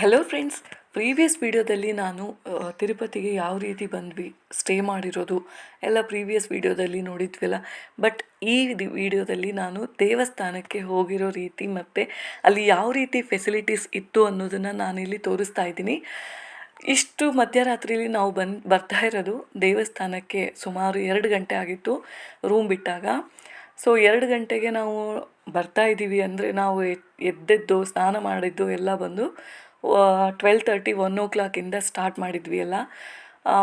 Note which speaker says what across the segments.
Speaker 1: Hello friends previous ವೀಡಿಯೋದಲ್ಲಿ ನಾನು ತಿರುಪತಿಗೆ ಯಾವ ರೀತಿ ಬಂದ್ವಿ ಸ್ಟೇ ಮಾಡಿರೋದು ಎಲ್ಲ ಪ್ರೀವಿಯಸ್ ವೀಡಿಯೋದಲ್ಲಿ ನೋಡಿದ್ವಲ್ಲ. ಬಟ್ ಈ ವಿಡಿಯೋದಲ್ಲಿ ನಾನು ದೇವಸ್ಥಾನಕ್ಕೆ ಹೋಗಿರೋ ರೀತಿ ಮತ್ತು ಅಲ್ಲಿ ಯಾವ ರೀತಿ ಫೆಸಿಲಿಟೀಸ್ ಇತ್ತು ಅನ್ನೋದನ್ನು ನಾನಿಲ್ಲಿ ತೋರಿಸ್ತಾ ಇದ್ದೀನಿ. ಇಷ್ಟು ಮಧ್ಯರಾತ್ರಿಲಿ ನಾವು ಬಂದು, ಬರ್ತಾ ಇರೋದು ದೇವಸ್ಥಾನಕ್ಕೆ ಸುಮಾರು ಎರಡು ಗಂಟೆ ಆಗಿತ್ತು ರೂಮ್ ಬಿಟ್ಟಾಗ. ಸೊ ಎರಡು ಗಂಟೆಗೆ ನಾವು ಬರ್ತಾ ಇದ್ದೀವಿ ಅಂದರೆ ನಾವು ಎದ್- ಎದ್ದೆದ್ದು ಸ್ನಾನ ಮಾಡಿದ್ದು ಎಲ್ಲ ಬಂದು ಟ್ವೆಲ್ ತರ್ಟಿ ಒನ್ ಓ ಕ್ಲಾಕಿಂದ ಸ್ಟಾರ್ಟ್ ಮಾಡಿದ್ವಿ ಎಲ್ಲ. ಆ,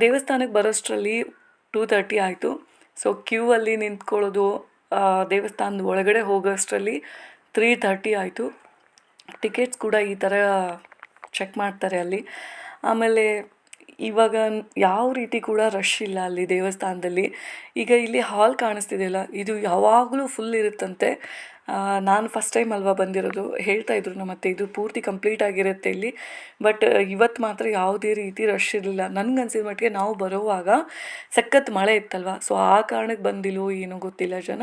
Speaker 1: ದೇವಸ್ಥಾನಕ್ಕೆ ಬರೋಷ್ಟರಲ್ಲಿ ಟೂ ತರ್ಟಿ ಆಯಿತು. ಸೊ ಕ್ಯೂ ಅಲ್ಲಿ ನಿಂತ್ಕೊಳ್ಳೋದು ದೇವಸ್ಥಾನದ ಒಳಗಡೆ ಹೋಗೋಷ್ಟರಲ್ಲಿ ತ್ರೀ ತರ್ಟಿ ಆಯಿತು. ಟಿಕೆಟ್ಸ್ ಕೂಡ ಈ ಥರ ಚೆಕ್ ಮಾಡ್ತಾರೆ ಅಲ್ಲಿ. ಆಮೇಲೆ ಇವಾಗ ಯಾವ ರೀತಿ ಕೂಡ ರಶ್ ಇಲ್ಲ ಅಲ್ಲಿ ದೇವಸ್ಥಾನದಲ್ಲಿ. ಈಗ ಇಲ್ಲಿ ಹಾಲ್ ಕಾಣಿಸ್ತಿದೆಯಲ್ಲ ಇದು ಯಾವಾಗಲೂ ಫುಲ್ ಇರುತ್ತಂತೆ. ನಾನು ಫಸ್ಟ್ ಟೈಮ್ ಅಲ್ವಾ ಬಂದಿರೋದು? ಹೇಳ್ತಾ ಇದ್ರು ನಮ್ಮ ಅತ್ತೆ ಇದು ಪೂರ್ತಿ ಕಂಪ್ಲೀಟ್ ಆಗಿರುತ್ತೆ ಇಲ್ಲಿ. ಬಟ್ ಇವತ್ತು ಮಾತ್ರ ಯಾವುದೇ ರೀತಿ ರಶ್ ಇರಲಿಲ್ಲ. ನನಗನ್ಸಿದ ಮಟ್ಟಿಗೆ ನಾವು ಬರೋವಾಗ ಸಖತ್ ಮಳೆ ಇತ್ತಲ್ವ? ಸೊ ಆ ಕಾರಣಕ್ಕೆ ಬಂದಿಲ್ಲೋ ಏನೋ ಗೊತ್ತಿಲ್ಲ ಜನ.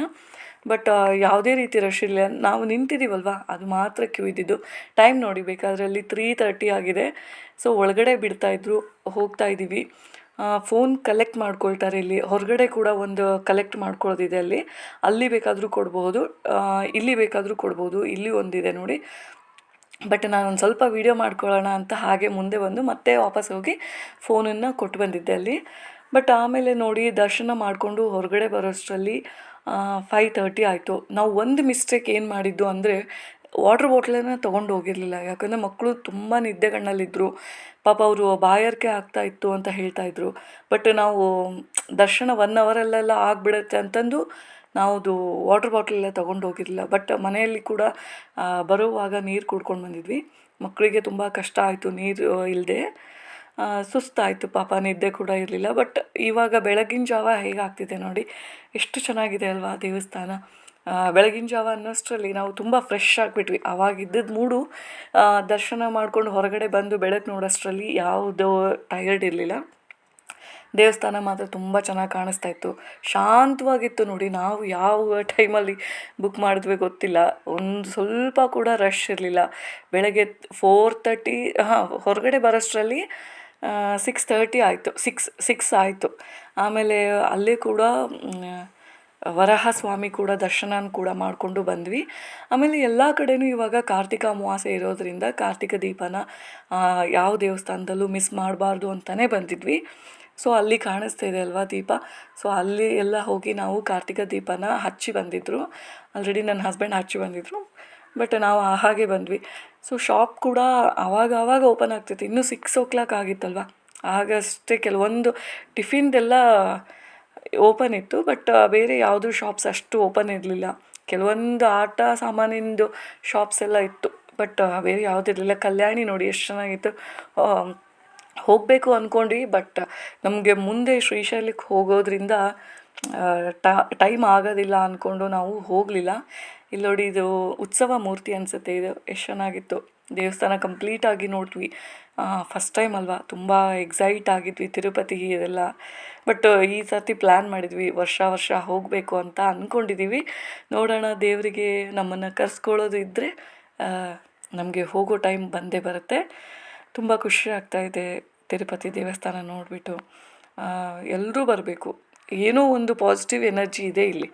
Speaker 1: ಬಟ್ ಯಾವುದೇ ರೀತಿ ರಶ್ ಇಲ್ಲ ನಾವು ನಿಂತಿದ್ದೀವಲ್ವಾ ಅದು ಮಾತ್ರ ಕ್ಯೂ ಇದ್ದಿದ್ದು. ಟೈಮ್ ನೋಡಿ ಬೇಕಾದರೆ ಅಲ್ಲಿ ತ್ರೀ ತರ್ಟಿ ಆಗಿದೆ. ಸೊ ಒಳಗಡೆ ಬಿಡ್ತಾಯಿದ್ರು ಹೋಗ್ತಾ ಇದ್ದೀವಿ. ಫೋನ್ ಕಲೆಕ್ಟ್ ಮಾಡ್ಕೊಳ್ತಾರೆ ಇಲ್ಲಿ. ಹೊರಗಡೆ ಕೂಡ ಒಂದು ಕಲೆಕ್ಟ್ ಮಾಡ್ಕೊಳ್ಳೋದಿದೆ ಅಲ್ಲಿ. ಅಲ್ಲಿ ಬೇಕಾದರೂ ಕೊಡ್ಬೋದು. ಇಲ್ಲಿ ಬೇಕಾದರೂ ಕೊಡ್ಬೋದು. ಇಲ್ಲಿ ಒಂದಿದೆ ನೋಡಿ. ಬಟ್ ನಾನು ಒಂದು ಸ್ವಲ್ಪ ವೀಡಿಯೋ ಮಾಡ್ಕೊಳ್ಳೋಣ ಅಂತ ಹಾಗೆ ಮುಂದೆ ಬಂದು ಮತ್ತೆ ವಾಪಸ್ ಹೋಗಿ ಫೋನನ್ನು ಕೊಟ್ಟು ಬಂದಿದ್ದೆ ಅಲ್ಲಿ. ಬಟ್ ಆಮೇಲೆ ನೋಡಿ, ದರ್ಶನ ಮಾಡಿಕೊಂಡು ಹೊರಗಡೆ ಬರೋಷ್ಟರಲ್ಲಿ ಫೈವ್ ತರ್ಟಿ ಆಯಿತು. ನಾವು ಒಂದು ಮಿಸ್ಟೇಕ್ ಏನು ಮಾಡಿದ್ದು ಅಂದರೆ ವಾಟ್ರ್ ಬಾಟ್ಲನ್ನು ತೊಗೊಂಡು ಹೋಗಿರಲಿಲ್ಲ. ಯಾಕಂದರೆ ಮಕ್ಕಳು ತುಂಬ ನಿದ್ದೆಗಣ್ಣಲ್ಲಿದ್ದರು ಪಾಪ ಅವರು ಬಾಯಾರಿಕೆ ಆಗ್ತಾ ಇತ್ತು ಅಂತ ಹೇಳ್ತಾ ಇದ್ರು. ಬಟ್ ನಾವು ದರ್ಶನ ಒನ್ ಅವರಲ್ಲೆಲ್ಲ ಆಗಿಬಿಡುತ್ತೆ ಅಂತಂದು ನಾವುದು ವಾಟ್ರ್ ಬಾಟ್ಲೆಲ್ಲ ತೊಗೊಂಡು ಹೋಗಿರಲಿಲ್ಲ. ಬಟ್ ಮನೆಯಲ್ಲಿ ಕೂಡ ಬರುವಾಗ ನೀರು ಕುಡ್ಕೊಂಡು ಬಂದಿದ್ವಿ. ಮಕ್ಕಳಿಗೆ ತುಂಬ ಕಷ್ಟ ಆಯಿತು ನೀರು ಇಲ್ಲದೆ ಸುಸ್ತಾಯಿತು, ಪಾಪ ನಿದ್ದೆ ಕೂಡ ಇರಲಿಲ್ಲ. ಬಟ್ ಇವಾಗ ಬೆಳಗಿನ ಜಾವ ಹೇಗಾಗ್ತಿದೆ ನೋಡಿ, ಎಷ್ಟು ಚೆನ್ನಾಗಿದೆ ಅಲ್ವಾ ದೇವಸ್ಥಾನ. ಬೆಳಗಿನ ಜಾವ ಅನ್ನೋಷ್ಟರಲ್ಲಿ ನಾವು ತುಂಬ ಫ್ರೆಶ್ ಆಗಿಬಿಟ್ವಿ. ಅವಾಗಿದ್ದದ ಮೂಡು ದರ್ಶನ ಮಾಡ್ಕೊಂಡು ಹೊರಗಡೆ ಬಂದು ಬೆಳಕು ನೋಡೋಷ್ಟರಲ್ಲಿ ಯಾವುದೋ ಟೈರ್ಡ್ ಇರಲಿಲ್ಲ. ದೇವಸ್ಥಾನ ಮಾತ್ರ ತುಂಬ ಚೆನ್ನಾಗಿ ಕಾಣಿಸ್ತಾ ಇತ್ತು. ಶಾಂತವಾಗಿತ್ತು ನೋಡಿ, ನಾವು ಯಾವ ಟೈಮಲ್ಲಿ ಬುಕ್ ಮಾಡಿದ್ವಿ ಗೊತ್ತಿಲ್ಲ. ಒಂದು ಸ್ವಲ್ಪ ಕೂಡ ರಶ್ ಇರಲಿಲ್ಲ. ಬೆಳಗ್ಗೆ ಫೋರ್ ತರ್ಟಿ ಹಾಂ, ಹೊರಗಡೆ ಬರೋಷ್ಟರಲ್ಲಿ ಸಿಕ್ಸ್ ತರ್ಟಿ ಆಯಿತು. ಸಿಕ್ಸ್ ಸಿಕ್ಸ್ ಆಯಿತು. ಆಮೇಲೆ ಅಲ್ಲೇ ಕೂಡ ವರಹ ಸ್ವಾಮಿ ಕೂಡ ದರ್ಶನ ಕೂಡ ಮಾಡಿಕೊಂಡು ಬಂದ್ವಿ. ಆಮೇಲೆ ಎಲ್ಲ ಕಡೆನೂ ಇವಾಗ ಕಾರ್ತಿಕ ಅಮಾವಾಸ್ಯೆ ಇರೋದ್ರಿಂದ ಕಾರ್ತಿಕ ದೀಪನ ಯಾವ ದೇವಸ್ಥಾನದಲ್ಲೂ ಮಿಸ್ ಮಾಡಬಾರ್ದು ಅಂತಲೇ ಬಂದಿದ್ವಿ. ಸೊ ಅಲ್ಲಿ ಕಾಣಿಸ್ತಾ ಇದೆ ಅಲ್ವಾ ದೀಪ? ಸೊ ಅಲ್ಲಿ ಎಲ್ಲ ಹೋಗಿ ನಾವು ಕಾರ್ತಿಕ ದೀಪನ ಹಚ್ಚಿ ಬಂದಿದ್ದರು ಆಲ್ರೆಡಿ ನನ್ನ ಹಸ್ಬೆಂಡ್ ಹಚ್ಚಿ ಬಂದಿದ್ದರು ಬಟ್ ನಾವು ಹಾಗೆ ಬಂದ್ವಿ. ಸೊ ಶಾಪ್ ಕೂಡ ಆವಾಗ ಆವಾಗ ಓಪನ್ ಆಗ್ತಿತ್ತು. ಇನ್ನೂ ಸಿಕ್ಸ್ ಓ ಕ್ಲಾಕ್ ಆಗಿತ್ತಲ್ವ ಆಗಷ್ಟೇ ಕೆಲವೊಂದು ಟಿಫಿನ್ದೆಲ್ಲ ಓಪನ್ ಇತ್ತು. ಬಟ್ ಬೇರೆ ಯಾವುದೂ ಶಾಪ್ಸ್ ಅಷ್ಟು ಓಪನ್ ಇರಲಿಲ್ಲ. ಕೆಲವೊಂದು ಆಟ ಸಾಮಾನಿಂದು ಶಾಪ್ಸ್ ಎಲ್ಲ ಇತ್ತು. ಬಟ್ ಬೇರೆ ಯಾವುದಿರಲಿಲ್ಲ ಕಲ್ಯಾಣಿ ನೋಡಿ ಎಷ್ಟು ಚೆನ್ನಾಗಿತ್ತು. ಹೋಗಬೇಕು ಅಂದ್ಕೊಂಡ್ವಿ ಬಟ್ ನಮಗೆ ಮುಂದೆ ಶ್ರೀಶೈಲಕ್ಕೆ ಹೋಗೋದ್ರಿಂದ ಟೈಮ್ ಆಗೋದಿಲ್ಲ ಅಂದ್ಕೊಂಡು ನಾವು ಹೋಗಲಿಲ್ಲ. ಇಲ್ಲಿ ನೋಡಿ, ಇದು ಉತ್ಸವ ಮೂರ್ತಿ ಅನಿಸುತ್ತೆ. ಇದು ಎಷ್ಟು ಚೆನ್ನಾಗಿತ್ತು. ದೇವಸ್ಥಾನ ಕಂಪ್ಲೀಟಾಗಿ ನೋಡಿದ್ವಿ. ಫಸ್ಟ್ ಟೈಮ್ ಅಲ್ವಾ? ತುಂಬ ಎಕ್ಸೈಟ್ ಆಗಿದ್ವಿ ತಿರುಪತಿ ಇದೆಲ್ಲ. ಬಟ್ ಈ ಸರ್ತಿ ಪ್ಲ್ಯಾನ್ ಮಾಡಿದ್ವಿ. ವರ್ಷ ವರ್ಷ ಹೋಗಬೇಕು ಅಂತ ಅಂದ್ಕೊಂಡಿದ್ದೀವಿ ನೋಡೋಣ, ದೇವರಿಗೆ ನಮ್ಮನ್ನು ಕರೆಸ್ಕೊಳ್ಳೋದು ಇದ್ದರೆ ನಮಗೆ ಹೋಗೋ ಟೈಮ್ ಬಂದೇ ಬರುತ್ತೆ. ತುಂಬ ಖುಷಿ ಆಗ್ತಾ ಇದೆ ತಿರುಪತಿ ದೇವಸ್ಥಾನ ನೋಡಿಬಿಟ್ಟು. ಎಲ್ಲರೂ ಬರಬೇಕು. ಏನೋ ಒಂದು ಪಾಸಿಟಿವ್ ಎನರ್ಜಿ ಇದೆ ಇಲ್ಲಿ.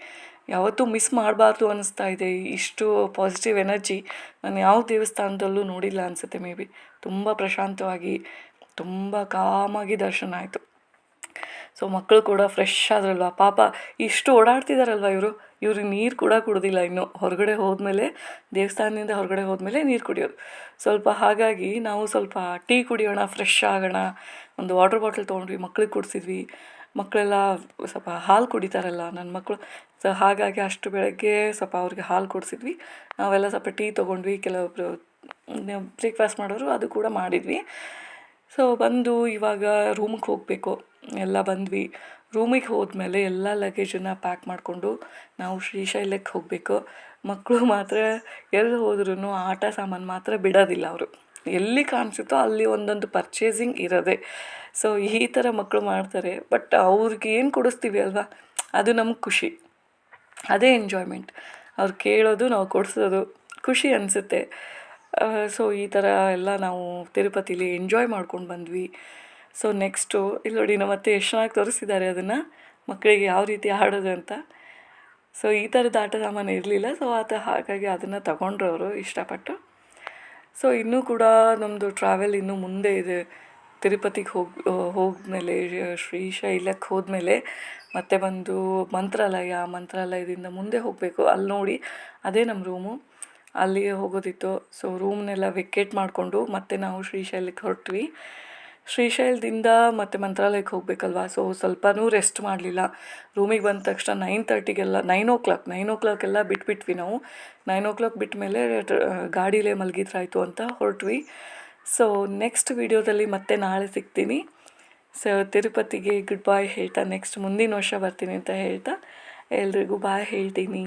Speaker 1: ಯಾವತ್ತೂ ಮಿಸ್ ಮಾಡಬಾರ್ದು ಅನ್ನಿಸ್ತಾ ಇದೆ. ಇಷ್ಟು ಪಾಸಿಟಿವ್ ಎನರ್ಜಿ ನಾನು ಯಾವ ದೇವಸ್ಥಾನದಲ್ಲೂ ನೋಡಿಲ್ಲ ಅನಿಸುತ್ತೆ ಮೇ ಬಿ. ತುಂಬ ಪ್ರಶಾಂತವಾಗಿ, ತುಂಬ ಕಾಮಾಗಿ ದರ್ಶನ ಆಯಿತು. ಸೊ ಮಕ್ಕಳು ಕೂಡ ಫ್ರೆಶ್ ಆದ್ರಲ್ವ? ಪಾಪ, ಇಷ್ಟು ಓಡಾಡ್ತಿದಾರಲ್ವ ಇವರು? ಇವ್ರಿಗೆ ನೀರು ಕೂಡ ಕುಡಿದಿಲ್ಲ ಇನ್ನು. ಹೊರಗಡೆ ಹೋದ್ಮೇಲೆ, ದೇವಸ್ಥಾನದಿಂದ ಹೊರಗಡೆ ಹೋದ್ಮೇಲೆ ನೀರು ಕುಡಿಯೋದು. ಸ್ವಲ್ಪ ಹಾಗಾಗಿ ನಾವು ಸ್ವಲ್ಪ ಟೀ ಕುಡಿಯೋಣ ಫ್ರೆಶ್ ಆಗೋಣ. ಒಂದು ವಾಟರ್ ಬಾಟಲ್ ತೊಗೊಂಡ್ವಿ, ಮಕ್ಳಿಗೆ ಕುಡಿಸಿದ್ವಿ. ಮಕ್ಕಳೆಲ್ಲ ಸ್ವಲ್ಪ ಹಾಲು ಕುಡಿತಾರಲ್ಲ ನನ್ನ ಮಕ್ಕಳು ಸೊ ಹಾಗಾಗಿ ಅಷ್ಟು ಬೆಳಗ್ಗೆ ಸ್ವಲ್ಪ ಅವ್ರಿಗೆ ಹಾಲು ಕೊಡಿಸಿದ್ವಿ. ನಾವೆಲ್ಲ ಸ್ವಲ್ಪ ಟೀ ತೊಗೊಂಡ್ವಿ ಕೆಲವೊಬ್ಬರು ಬ್ರೇಕ್ಫಾಸ್ಟ್ ಮಾಡೋರು, ಅದು ಕೂಡ ಮಾಡಿದ್ವಿ. ಸೊ ಬಂದು ಇವಾಗ ರೂಮಿಗೆ ಹೋಗಬೇಕು. ಎಲ್ಲ ಬಂದ್ವಿ. ರೂಮಿಗೆ ಹೋದ್ಮೇಲೆ ಎಲ್ಲ ಲಗೇಜನ್ನು ಪ್ಯಾಕ್ ಮಾಡಿಕೊಂಡು ನಾವು ಶ್ರೀಶೈಲಕ್ಕೆ ಹೋಗಬೇಕು. ಮಕ್ಕಳು ಮಾತ್ರ ಎಲ್ಲಿ ಹೋದ್ರೂ ಆಟ ಸಾಮಾನು ಮಾತ್ರ ಬಿಡೋದಿಲ್ಲ ಅವರು. ಎಲ್ಲಿ ಕಾಣಿಸುತ್ತೋ ಅಲ್ಲಿ ಒಂದೊಂದು ಪರ್ಚೇಸಿಂಗ್ ಇರೋದೆ. ಸೊ ಈ ಥರ ಮಕ್ಕಳು ಮಾಡ್ತಾರೆ. ಬಟ್ ಅವ್ರಿಗೆ ಏನು ಕೊಡಿಸ್ತೀವಿ ಅಲ್ವಾ? ಅದು ನಮ್ಗೆ ಖುಷಿ. ಅದೇ ಎಂಜಾಯ್ಮೆಂಟ್ ಅವ್ರು ಕೇಳೋದು, ನಾವು ಕೊಡಿಸೋದು ಖುಷಿ ಅನಿಸುತ್ತೆ. ಸೊ ಈ ಥರ ಎಲ್ಲ ನಾವು ತಿರುಪತಿಲಿ ಎಂಜಾಯ್ ಮಾಡ್ಕೊಂಡು ಬಂದ್ವಿ. ಸೊ ನೆಕ್ಸ್ಟು ಇಲ್ಲಿ ನೋಡಿ, ನಮ್ಮ ಮತ್ತೆ ಎಷ್ಟು ಚೆನ್ನಾಗಿ ತೋರಿಸಿದ್ದಾರೆ ಅದನ್ನು. ಮಕ್ಕಳಿಗೆ ಯಾವ ರೀತಿ ಆಡೋದು ಅಂತ. ಸೊ ಈ ಥರದ ಆಟ ಸಾಮಾನು ಇರಲಿಲ್ಲ. ಸೊ ಆತ ಹಾಗಾಗಿ ಅದನ್ನು ತಗೊಂಡ್ರು ಅವರು ಇಷ್ಟಪಟ್ಟು. ಸೊ ಇನ್ನೂ ಕೂಡ ನಮ್ಮದು ಟ್ರಾವೆಲ್ ಇನ್ನೂ ಮುಂದೆ ಇದೆ. ತಿರುಪತಿಗೆ ಹೋಗಿ ಹೋದ್ಮೇಲೆ ಶ್ರೀಶೈಲಕ್ಕೆ ಹೋದ್ಮೇಲೆ ಮತ್ತೆ ಬಂದು ಮಂತ್ರಾಲಯ ಮಂತ್ರಾಲಯದಿಂದ ಮುಂದೆ ಹೋಗಬೇಕು. ಅಲ್ಲಿ ನೋಡಿ, ಅದೇ ನಮ್ಮ ರೂಮು ಅಲ್ಲಿಗೆ ಹೋಗೋದಿತ್ತು. ಸೊ ರೂಮ್ನೆಲ್ಲ ವೆಕೇಟ್ ಮಾಡಿಕೊಂಡು ಮತ್ತೆ ನಾವು ಶ್ರೀಶೈಲಕ್ಕೆ ಹೊರಟ್ವಿ. ಶ್ರೀಶೈಲದಿಂದ ಮತ್ತೆ ಮಂತ್ರಾಲಯಕ್ಕೆ ಹೋಗಬೇಕಲ್ವಾ? ಸೊ ಸ್ವಲ್ಪನೂ ರೆಸ್ಟ್ ಮಾಡಲಿಲ್ಲ. ರೂಮಿಗೆ ಬಂದ ತಕ್ಷಣ ನೈನ್ ತರ್ಟಿಗೆಲ್ಲ ನೈನ್ ಓ ಕ್ಲಾಕ್ ನೈನ್ ಓ ಕ್ಲಾಕೆಲ್ಲ ಬಿಟ್ಬಿಟ್ವಿ ನಾವು. ನೈನ್ ಓ ಕ್ಲಾಕ್ ಬಿಟ್ಟ ಮೇಲೆ ಗಾಡೀಲೇ ಮಲಗಿದ್ರಾಯ್ತು ಅಂತ ಹೊರಟ್ವಿ. ಸೊ ನೆಕ್ಸ್ಟ್ ವಿಡಿಯೋದಲ್ಲಿ ಮತ್ತೆ ನಾಳೆ ಸಿಗ್ತೀನಿ. ಸೊ ತಿರುಪತಿಗೆ ಗುಡ್ ಬಾಯ್ ಹೇಳ್ತಾ ನೆಕ್ಸ್ಟ್ ಮುಂದಿನ ವರ್ಷ ಬರ್ತೀನಿ ಅಂತ ಹೇಳ್ತಾ, ಎಲ್ರಿಗೂ ಬಾಯ್ ಹೇಳ್ತೀನಿ.